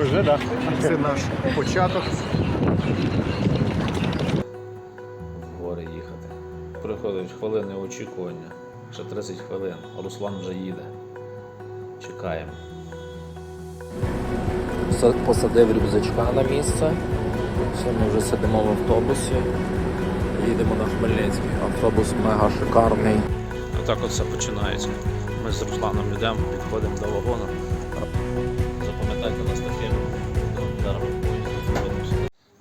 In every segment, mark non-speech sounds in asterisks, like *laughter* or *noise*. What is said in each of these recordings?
Вже, да. Це наш початок. гори їхати. Приходить хвилини очікування. Ще 30 хвилин. Руслан вже їде. Чекаємо. Посадив рюкзачка на місце. Все, ми вже сидимо в автобусі. Їдемо на Хмельницький. Автобус мега шикарний. Отак от все починається. Ми з Русланом йдемо, підходимо до вагону.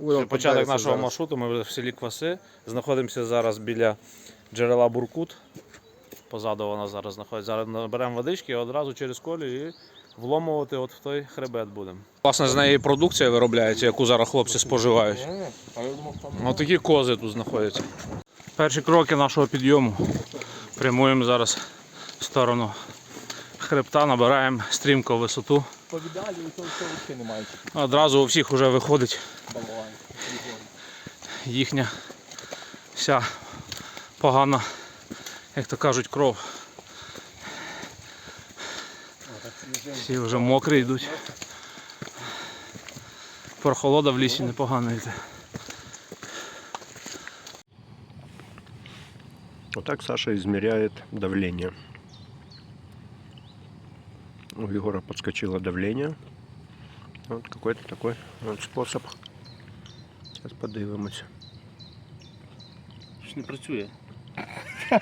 Це початок нашого маршруту. Ми в селі Кваси. Знаходимося зараз біля джерела Буркут. Позаду вона зараз знаходиться. Зараз наберемо водички і одразу через колію і вломувати от в той хребет будемо. Власне, з неї продукція виробляється, яку зараз хлопці споживають. Ось такі кози тут знаходяться. Перші кроки нашого підйому. Прямуємо зараз в сторону хребта, набираємо стрімко висоту. Повідалі, у цього взагалі немає. Одразу у всіх вже виходить їхня вся погана, як то кажуть, кров. Всі вже мокрі йдуть. Прохолода в лісі непогано йде. Вот так Саша измеряет давление. У Егора подскочило давление. Вот какой-то такой вот способ. Сейчас подивимося. Щось не працює. *laughs*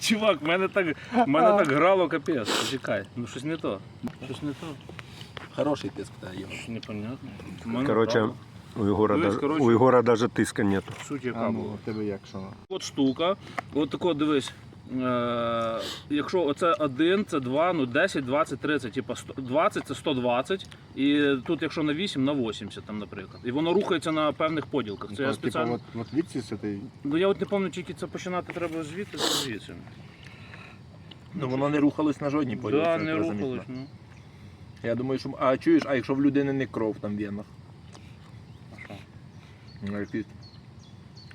Чувак, в мене так, в мене так грало капець. Почекай, ну щось не то. Щось не то. Хороший тиск та є. Щось непонятне. В мене Короче, грало. у Егора, Дивись, даже, короче. у Егора даже тиска нету. Суть яка А була. ну, тебе як що? От штука. От тако дивись. Е, якщо оце 1, це 2, ну 10, 20, 30, типа 100 20 це 120. І тут, якщо на 8, на 80, там, наприклад. І воно рухається на певних поділках. Це я Типа, спеціально. вот, вот видите, з этой... Ну я от не пам'ятаю, тільки це починати треба звідти, це звідси. Ну воно не рухалось на жодній поділці. Да, не рухалось. Ну. Я думаю, що... А чуєш, а якщо в людини не кров там в венах? А що? Ну якийсь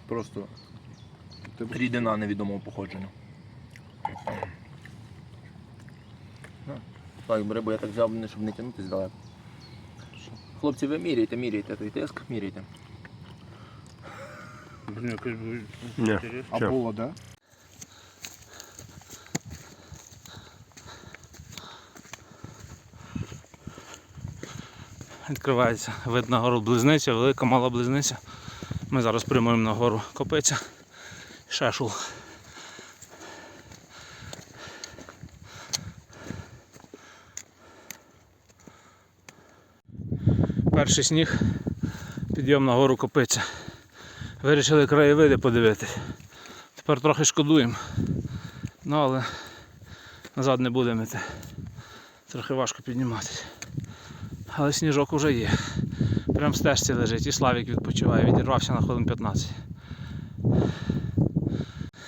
просто рідина невідомого походження. На. Так, бери, бо я так взяв, щоб не тягнутися далеко. Хлопці, ви міряйте, міряйте той тиск, міряйте. Блін, якось буде інтересно. всё. було, да? Відкривається вид на гору близниця, велика мала близниця. Ми зараз прямуємо на гору Копиця. Шешул. Перший сніг, підйом на гору Копиця. Вирішили краєвиди подивитись. Тепер трохи шкодуємо. Ну але назад не будемо йти. Трохи важко підніматися. Але сніжок уже є. Прям в стежці лежить і Славік відпочиває, відірвався на хвилин 15.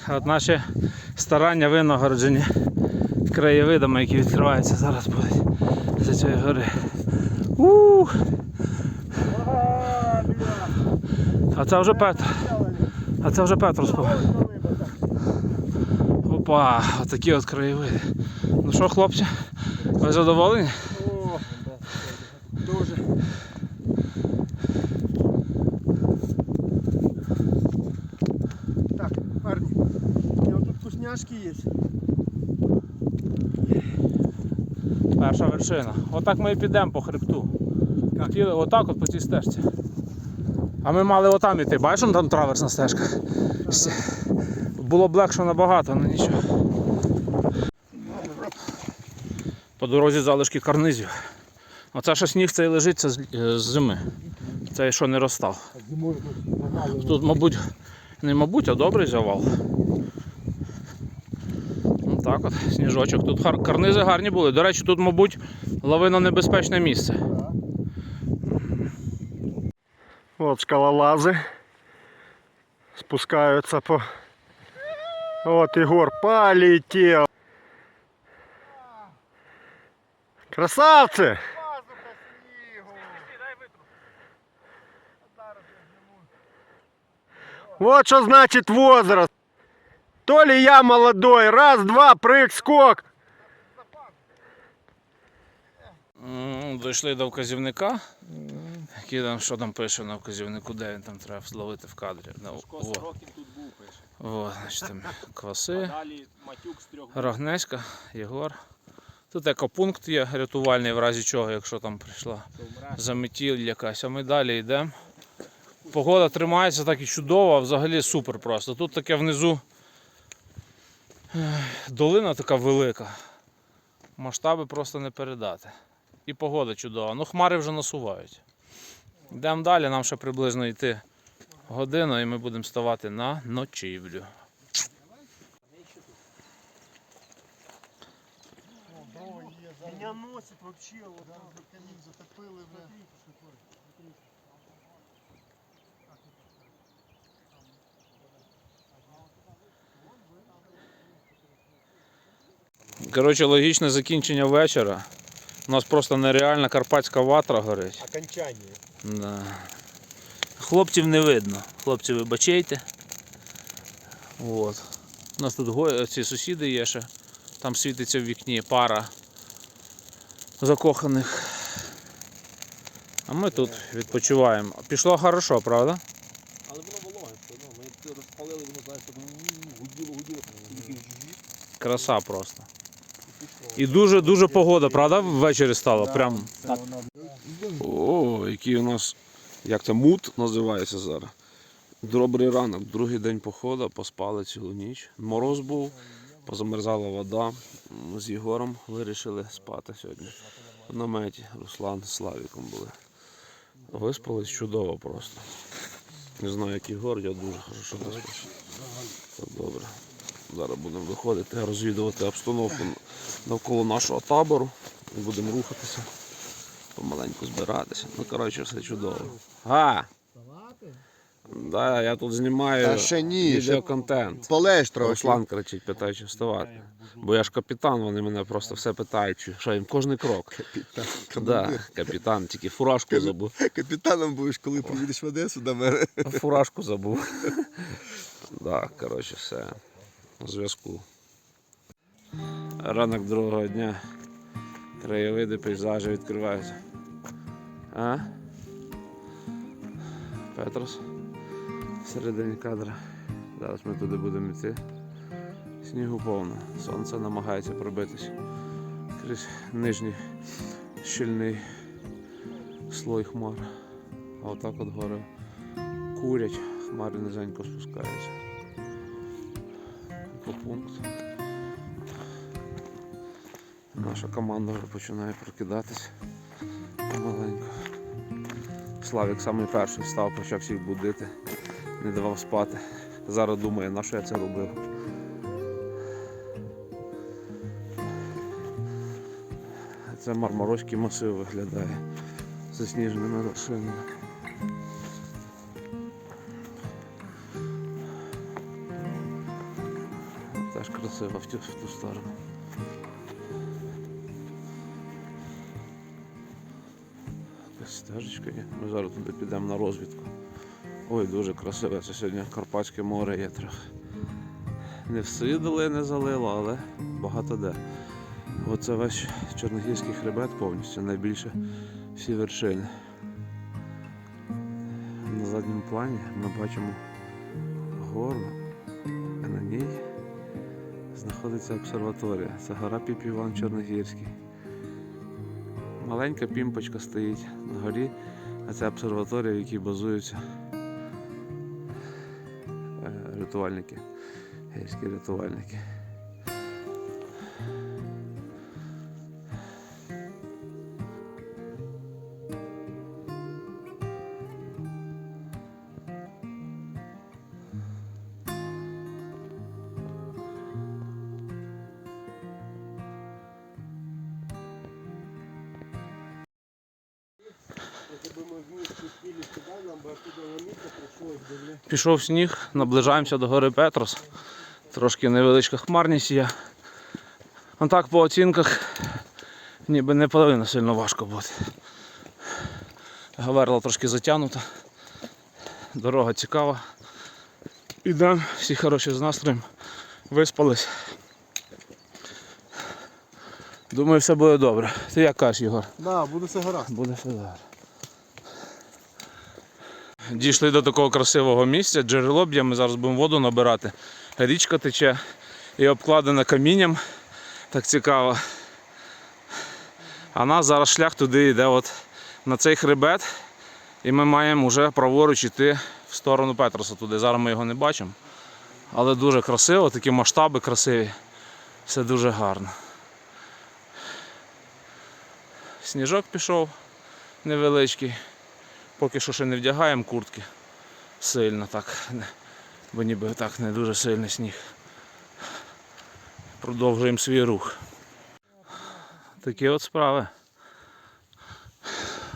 А От наші старання винагороджені краєвидами, які відкриваються зараз будуть за цієї гори. Ух! А це вже Петр. А це вже Петр спав. Опа, отакі от краєвиди. Ну що, хлопці, ви задоволені? Дуже. Так, парни, у тут вкусняшки есть. Перша вершина. Отак ми і підемо по хребту. Хотіли отак от по цій стежці. А ми мали отам іти. Бачиш, там траверсна стежка. Було б легше набагато, але нічого. По дорозі залишки карнизів. Оце що сніг цей лежить, це з, е, зими. Цей що не розстав. Тут, мабуть, не мабуть, а добрий завал. Ну так от, сніжочок. Тут карнизи гарні були. До речі, тут, мабуть, лавино небезпечне місце. Вот скалолазы спускаются по... Вот Егор полетел. Красавцы! Вот что значит возраст. То ли я молодой, раз, два, прыг, скок. М, Дійшли до вказівника. Який там, що там пише на вказівнику, де він там треба зловити в кадрі. Ну, во. Сорокін тут був, пише. Во, значить, там кваси. Далі матюк з трьох Рогнеська, Єгор. Тут екопункт є рятувальний, в разі чого, якщо там прийшла заметіль якась. А ми далі йдемо. Погода тримається так і чудово, а взагалі супер просто. Тут таке внизу долина така велика. Масштаби просто не передати. І погода чудова. Ну, хмари вже насувають. Йдемо далі, нам ще приблизно йти годину і ми будемо ставати на ночівлю. Меня носит вообще, вот там камин затопили. Коротше, логічне закінчення вечора. У нас просто нереальна карпатська ватра горить. Окончание. Да. Хлопців не видно. Хлопці, вибачайте. От. У нас тут го- ці сусіди є ще. Там світиться в вікні пара закоханих. А ми тут відпочиваємо. Пішло хорошо, правда? Але воно вологе. Ми розпалили, воно знаєш, гуділо, гуділо. Краса просто. і. І дуже дуже погода, правда? Ввечері стало. Прям. Який у нас, як це, мут називається зараз. Добрий ранок, другий день походу, поспали цілу ніч. Мороз був, позамерзала вода. З Єгором вирішили спати сьогодні. В наметі Руслан з Славіком були. Виспались чудово просто. Не знаю, як Єгор, я дуже хорошо виспався. Добре. Зараз будемо виходити, розвідувати обстановку навколо нашого табору. Будемо рухатися помаленьку збиратися. Ну, коротше, все чудово. А! Да, я тут знімаю Та ще ні, відеоконтент. Полеж трохи. Руслан кричить, питає, чи вставати. Бо я ж капітан, вони мене просто все питають, чи- що їм кожний крок. Да, капітан, тільки фуражку забув. Капітаном будеш, коли приїдеш в Одесу до мене. Фуражку забув. Да, коротше, все. У зв'язку. Ранок другого дня. Краєвиди, пейзажі відкриваються. А? Петрос. Всередині кадра. Зараз ми туди будемо йти. Снігу повно. Сонце намагається пробитись крізь нижній щільний слой хмар. А отак от гори курять, хмари низенько спускаються. Екопункт. Наша команда вже починає прокидатись помаленьку. Славік самий перший встав, почав всіх будити, не давав спати. Зараз думає, на що я це робив. Це мармарозький масив виглядає засніженими вершинами. Теж красиво в ту, в ту сторону. Стежечка є. Ми зараз туди підемо на розвідку. Ой, дуже красиве. Це сьогодні Карпатське море є трохи. Не всі долини залило, але багато де. Оце весь Чорногірський хребет повністю, найбільше всі вершини. На задньому плані ми бачимо гору, а на ній знаходиться обсерваторія. Це гора Піп Іван Чорногірський. Маленька пімпочка стоїть на горі, а це обсерваторія, в якій базуються е, рятувальники, гірські рятувальники. Пішов сніг, наближаємося до гори Петрос. Трошки невеличка хмарність є. А так по оцінках ніби не повинно сильно важко бути. Гаверла трошки затягнута. Дорога цікава. Ідемо, всі хороші з настроєм. Виспались. Думаю, все буде добре. Ти як кажеш, Ігор? Да, буде все гаразд. Буде все добре. Дійшли до такого красивого місця, джерело б'є, ми зараз будемо воду набирати. Річка тече і обкладена камінням. Так цікаво. А нас зараз шлях туди йде от на цей хребет. І ми маємо вже праворуч йти в сторону Петроса туди. Зараз ми його не бачимо. Але дуже красиво, такі масштаби красиві. Все дуже гарно. Сніжок пішов невеличкий. Поки що ще не вдягаємо куртки сильно так, бо ніби так не дуже сильний сніг. Продовжуємо свій рух. Такі от справи.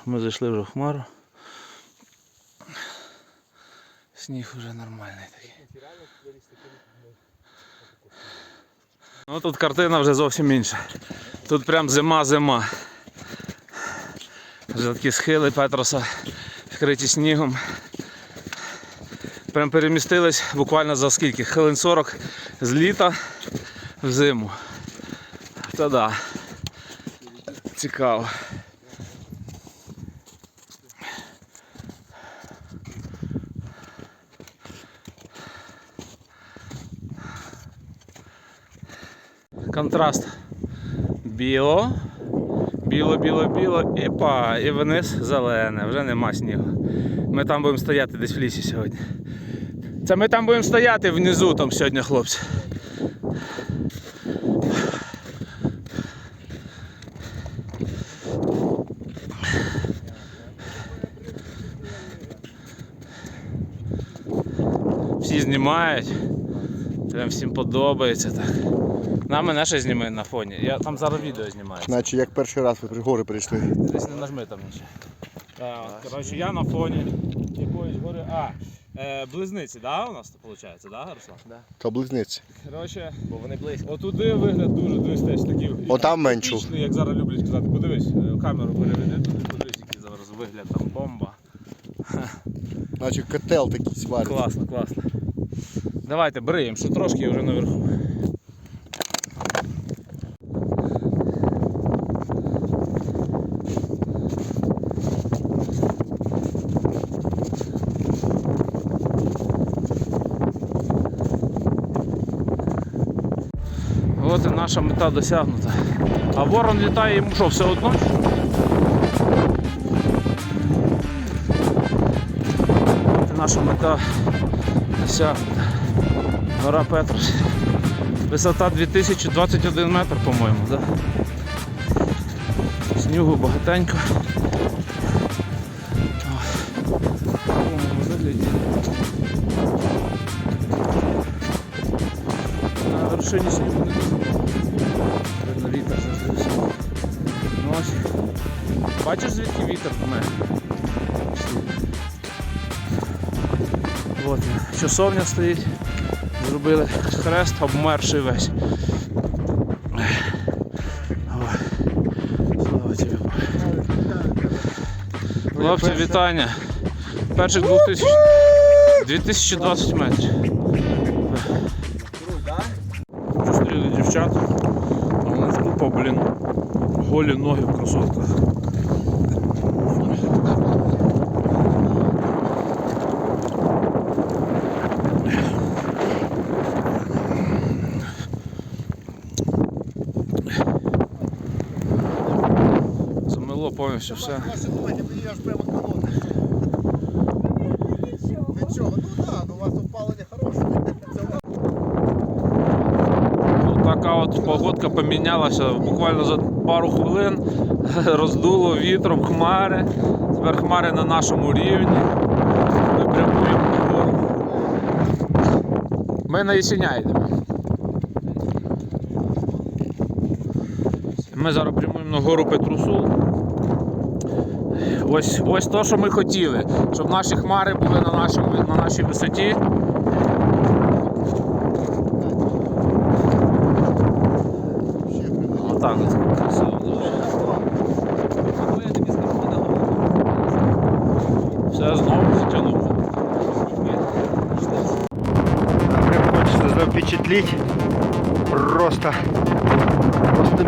Ми зайшли вже в хмару. Сніг вже нормальний такий. Ну тут картина вже зовсім інша. Тут прям зима-зима. Вже такі схили Петроса вкриті снігом. Прям перемістились буквально за скільки? Хвилин 40 з літа в зиму. Та да. Цікаво. Контраст. Біло, біло, біло, біло, і па, і вниз зелене, вже нема снігу. Ми там будемо стояти десь в лісі сьогодні. Це ми там будемо стояти внизу там сьогодні, хлопці. Всі знімають. Прям всім подобається так. На мене ще зніми на фоні. Я там зараз відео знімаю. Наче як перший раз ви при гори прийшли. Десь не нажми там нічого. Так, коротше, я на фоні якоїсь гори. А, е, близниці, да, у нас виходить, да, Руслан? Да. Та близниці. Коротше, Бо вони близько. отуди вигляд дуже дивись, теж такий. Отам меншу. епічний, як зараз люблять казати. Подивись, е, камеру переведи туди, подивись, який зараз вигляд, там бомба. Наче котел такий сварить. Класно, класно. Давайте, бриємо, що трошки і вже наверху. От і наша мета досягнута. А ворон літає йому що, все одно? Наша мета досягнута. Гора Петрос. Висота 2021 метр, по-моєму, да? Снігу багатенько. На вершині снігу не Бачиш звідки вітер дме? От часовня стоїть. Зробили хрест, обмерший весь. Слава тобі. Хлопці, вітання. Перших 2000... 2020 метрів. Зустріли дівчат. А у нас купа, блін, голі ноги в кросовках. Замело повністю все. Аж прямо колони. Нічого, ну так, ну у вас опалення хороше. Ну, така от погодка помінялася буквально за пару хвилин. *laughs* Роздуло вітром хмари. Тепер хмари на нашому рівні. Ми прямуємо вгору. Ми на Єсеня йдемо. Ми зараз прямуємо на гору Петрусул. Ось, ось то, що ми хотіли, щоб наші хмари були на, нашому, на нашій висоті. Отак от красиво. Все знову затягнув. Прям хочется запечатлеть просто, просто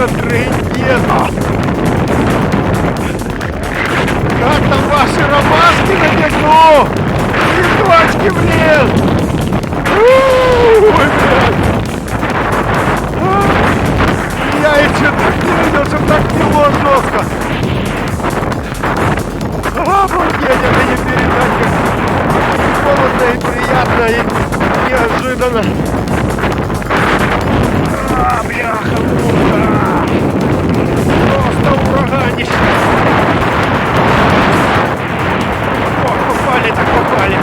это трендец! Как там ваши ромашки на бегу? Цветочки в лес! Я еще так не видел, чтобы так тяжело жестко. Обалдеть, это не передать, как холодно и приятно и неожиданно любовь бляха, Просто ураганище. О, попали, так попали.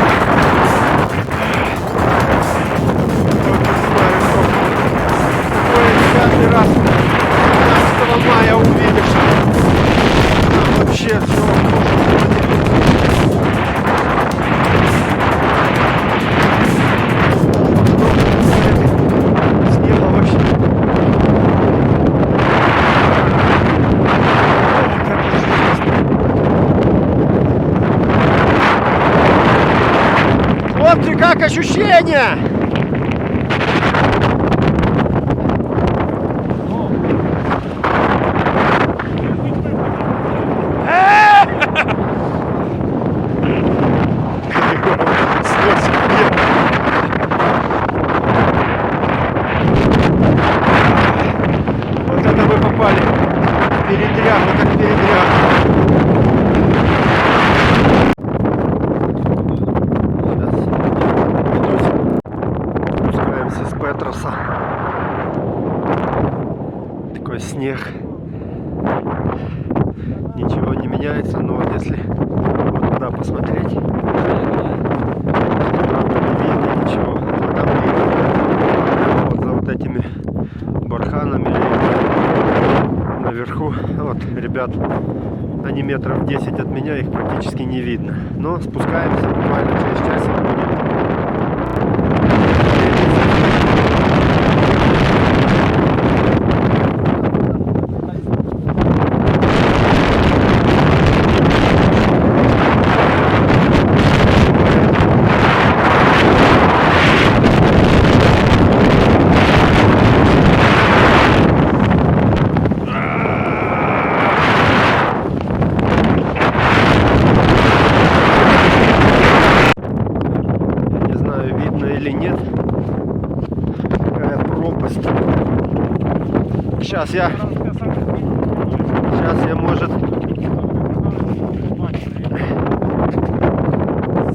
Ощущения? Они метров 10 от меня, их практически не видно. Но спускаемся буквально через часик будем. Не знаю, видно или нет. Какая пропасть. Сейчас я... Сейчас я, может...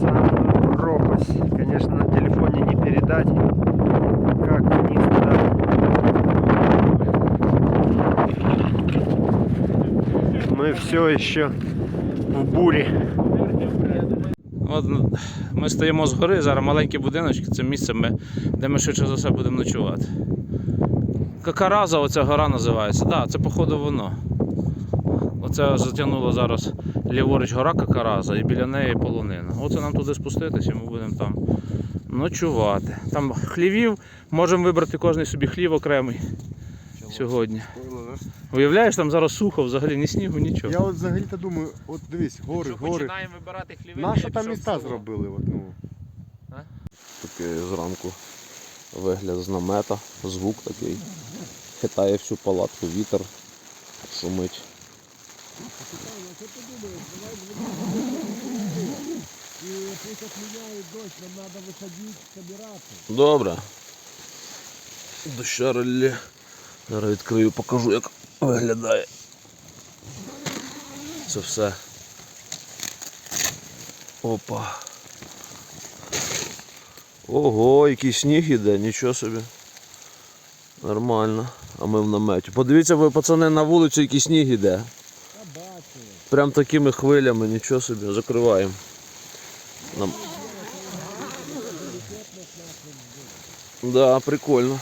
Самую пропасть. Конечно, на телефоне не передать. Как вниз туда. Мы все еще в буре. От ну, ми стоїмо з гори, зараз маленькі будиночки, це місце, ми, де ми швидше за все будемо ночувати. Какараза, оця гора називається. Так, да, це походу воно. Оце затягнуло зараз ліворуч гора Какараза і біля неї полонина. Оце нам туди спуститися, і ми будемо там ночувати. Там хлівів, можемо вибрати кожний собі хлів окремий сьогодні. Уявляєш, там зараз сухо, взагалі ні снігу, нічого. Я от взагалі-то думаю, от дивись, гори, гори. вибирати хліви. Нащо там міста зробили? От, ну. Такий зранку вигляд з намета, звук такий. Хитає всю палатку вітер, шумить. Добре. Дощарелі. Зараз відкрию, покажу, як виглядає. Це все. Опа. Ого, який сніг іде, нічого собі. Нормально. А ми в наметі. Подивіться ви, пацани, на вулицю, який сніг іде. Прям такими хвилями, нічого собі. Закриваємо. Нам... Да, прикольно.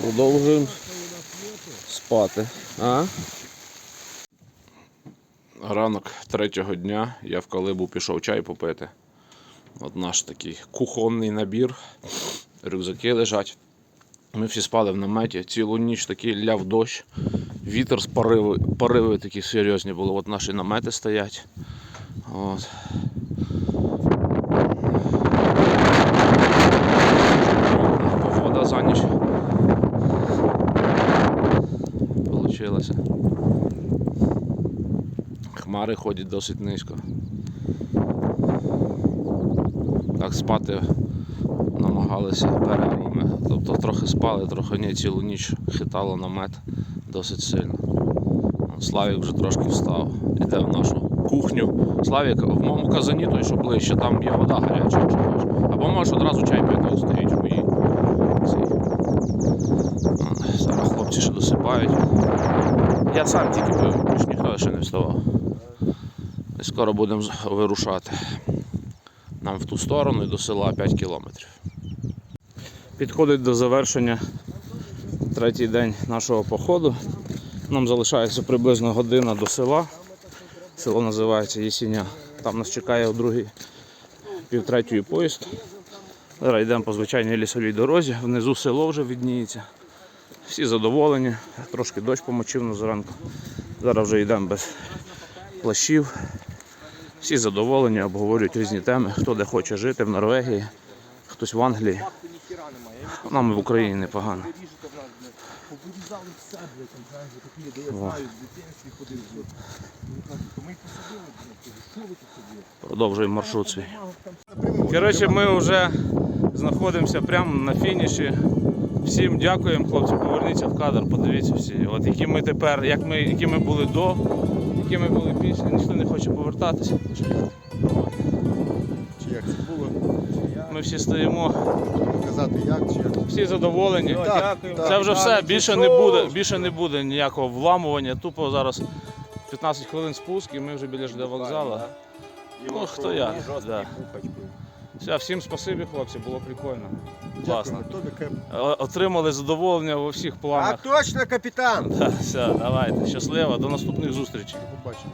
Продовжуємо спати. А? Ранок третього дня я в Калибу пішов чай попити. От наш такий кухонний набір. Рюкзаки лежать. Ми всі спали в наметі, цілу ніч такий ляв дощ, вітер з пориви, пориви такі серйозні були. От наші намети стоять. От. Погода за ніч. Получилося. Хмари ходять досить низько. Так спати намагалися перервами. Тобто трохи спали, трохи ні, цілу ніч хитало намет досить сильно. Славік вже трошки встав, іде в нашу кухню. Славік, в моєму казані, той, що ближче, там є вода гаряча, якщо хочеш. Або можеш одразу чай пити, стоїть в моїй. цій. хлопці ще досипають. Я сам тільки пив, більш ніхто ще не вставав. Скоро будемо вирушати. Нам в ту сторону і до села 5 кілометрів. Підходить до завершення третій день нашого походу. Нам залишається приблизно година до села. Село називається Єсіня. Там нас чекає о другій півтретьої поїзд. Зараз йдемо по звичайній лісовій дорозі. Внизу село вже відніється. Всі задоволені. Трошки дощ помочив на зранку. Зараз вже йдемо без плащів. Всі задоволені, обговорюють різні теми, хто де хоче жити в Норвегії, хтось в Англії. Нам в Україні непогано. Во. Продовжуємо маршрут свій. Коротше, ми вже знаходимося прямо на фініші. Всім дякуємо, хлопці. Поверніться в кадр, подивіться всі. От які ми тепер, як ми, які ми були до, які ми були після. Ніхто не хоче повертатися. Всі стоїмо, казати як, чи як. всі задоволені. Так, так, Це вже так, все. Більше не буде, більше не буде ніякого вламування. Тупо зараз 15 хвилин спуск і ми вже біля ЖД вокзалу. Ну, хто я. Да. Все, всім спасибі, хлопці, було прикольно. Класно. О- Отримали задоволення у всіх планах. А точно, капітан! *laughs* Да, все, давайте. Щасливо, до наступних зустрічей. Побачимо.